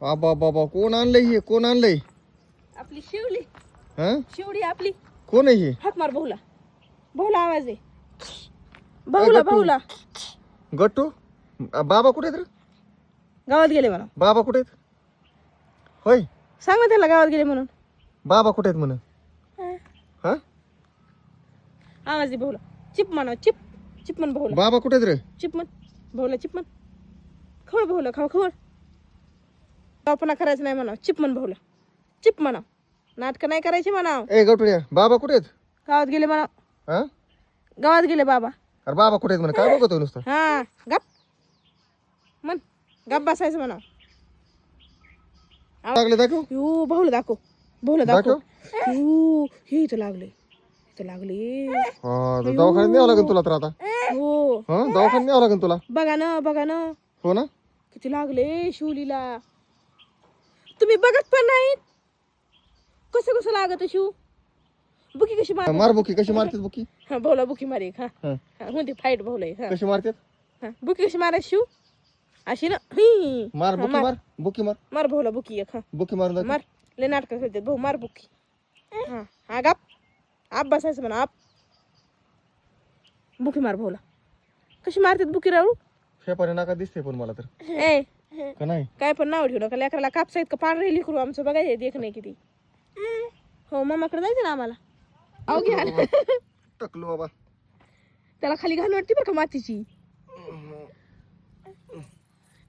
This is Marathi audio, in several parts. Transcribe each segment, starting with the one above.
बाबा बाबा कोण आणलंय हे? कोण आणलंय? आपली शिवली. हा? शिवडी आपली. कोण आहे हे? हाक मार भाऊला. भाऊला आवाज आहे भाऊला गट्टू. भाऊला. गट्टू? आ, बाबा कुठे आहेत रे? गावात गेले म्हणा बाबा कुठे आहेत? होय. सांग ना त्याला गावात गेले म्हणून. बाबा कुठे आहेत म्हण हा. आवाज दे भाऊला. चिप म्हणा चिप. चिप म्हण भाऊला. बाबा कुठे आहेत रे? चिप म्हण. भाऊला चिप म्हण. खवळ भाऊला खाव खवळ. गावपणा करायचं नाही म्हणा चिप म्हण भाऊला. चिप म्हणा नाटकं नाही करायची म्हणा ए गटुड्या बाबा कुठे आहेत? गावात गेले म्हणा हा? गावात गेले बाबा. अरे बाबा कुठे आहेत म्हण? काय बघतोय नुसतं? हा गप. म्हण. गप बसायचं म्हणा लागले दाखव. यू भाऊला दाखव. भाऊला दाखव. यू हे इथं लागले. इथं लागले. हा तर दवाखान्यात न्यावं लागेल तुला तर आता. हो. हा दवाखान्यात न्यावं लागेल तुला. बघा ना बघा ना. हो ना? किती लागले शिवलीला. तुम्ही बघत पण नाहीत. कसं कसं लागत शिव बुकी कशी मार मार बुकी कशी मारतात बुकी? हा भाऊला बुकी मार हा. हा. हा, होती फाईट भाऊला एक हा. कशी मारतात हा बुकी कशी मारायची शिव अशी ना ही. मार हा, बुकी मार. बुकी मार. मार भाऊला बुकी एक हा. बुकी मारून दाखव. मार लय नाटक करते भाऊ मार बुकी. हा हा गाप. आप बसायचं म्हणा आप. बुकी मार भाऊला कशी मारतात बुकी राहू? शेपारी नाका दिसते पण मला तर. ए का नाही? काय पण नाव ठेवलं का लेकराला कापसा इतकं पांढरे लिकरू आमचं. बघायचं देख नाही किती. हो मामाकडे जायचं ना आम्हाला? अहो घ्या टकलो बाबा. त्याला खाली घालून वाटते बरं का मातीची.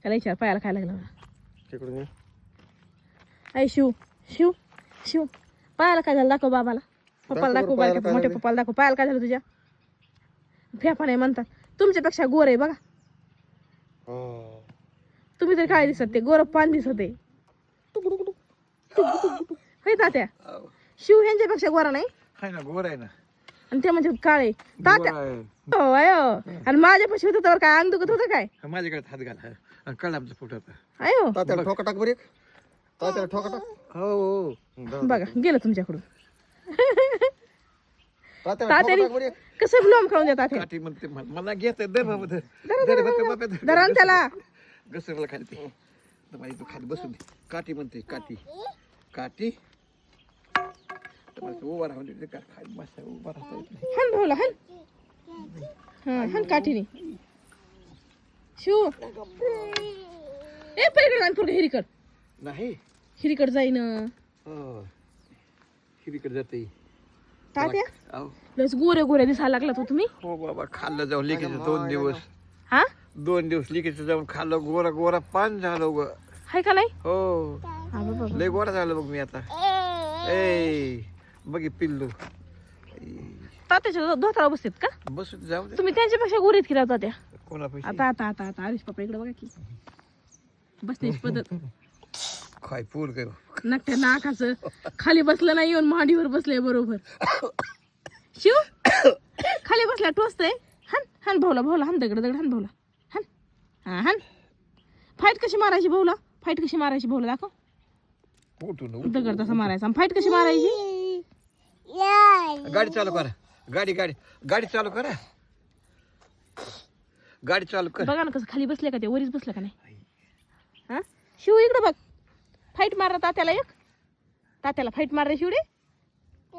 त्याला विचार पायाला काय लागलं मला. तिकडून ये. ऐ शिव शिव शिव. पायाला काय झालं? दाखव बाबाला. पप्पाला दाखव पायाला काय मोठ्या झालं? पप्पाला दाखव. पायाला काय झालं तुझ्या? फेफा नाही म्हणतात. तुमच्यापेक्षा गोर आहे बघा. हा. तुम्ही तरी काय दिसत ते? गोर पान दिसत आहे. तात्या? शिव ह्यांच्यापेक्षा गोरा नाही? हाय ना गोर आहे ना. आणि ते म्हणजे काळे. तात्या. हो. आणि माझ्यापाशी होतं तर काय? अंग दुखत होतं काय? हा, माझ्याकडे हात घाल हा. आणि कळ आमचं पोटात अयो तात्याला ठोका टाक बरं एक. तात्याला ठोका टाक. हो हो दे. बघा गेलं तुमच्याकडून. तात्याला ठोका तात्याने टाक बरं एक. कसं ब्लॉम खाऊन देतात तात्या? काठी म्हणते म- मला घेत दर बाबा त्याला. घसरला खाली ते. तर माझी तू खाली बसून दे. काठी म्हणते काठी. काठी. तर मला उभा राहून दे का खाली बसा उभा राहता येत नाही. हन भाऊला हन. हा हन काठीने. शिव. ए पलीकडे जाईन पोरगं हिरीकड. नाही. हिरीकड जाईन. हो. हिरीकडे जाते तात्या? लस गोरे गोरे दिसायला लागला तो तुम्ही. हो बाबा खाल्लं जाऊन लिकीचं दोन दिवस. हा? दोन दिवस लिकीचं जाऊन खाल्लं गोरा गोरा पान झालं ग हाय का नाही हो. लय गोरा झालं बघ मी आता. ए बघ पिल्लू. तात्याच्या धोताला बसतात का? बसून जाऊ दे. तुम्ही त्यांच्यापेक्षा गोरीत की राहता त्या. आता आता आता आता आरिश पप्पा इकडे बघा की. बसण्याची पद्धत. काय पूर काय नकट्या नाकाचं. खाली बसलं नाही येऊन मांडीवर बसले बरोबर. शिव खाली बसला टोचतय. हन हन भाऊला भाऊला हन दगड दगड हन भाऊला. हन हा हन फाईट कशी मारायची भाऊला? फाईट कशी मारायची भाऊला दाखव. दगड तसा मारायचा. फाईट कशी मारायची? गाडी चालू करा. गाडी गाडी. गाडी चालू करा. गाडी चालू कर. बघा ना कसं खाली बसले का ते? वरीच बसलं का नाही? हा? शिव इकडे बघ. फाईट मारा तात्याला एक. तात्याला फाईट मारले शिवडे.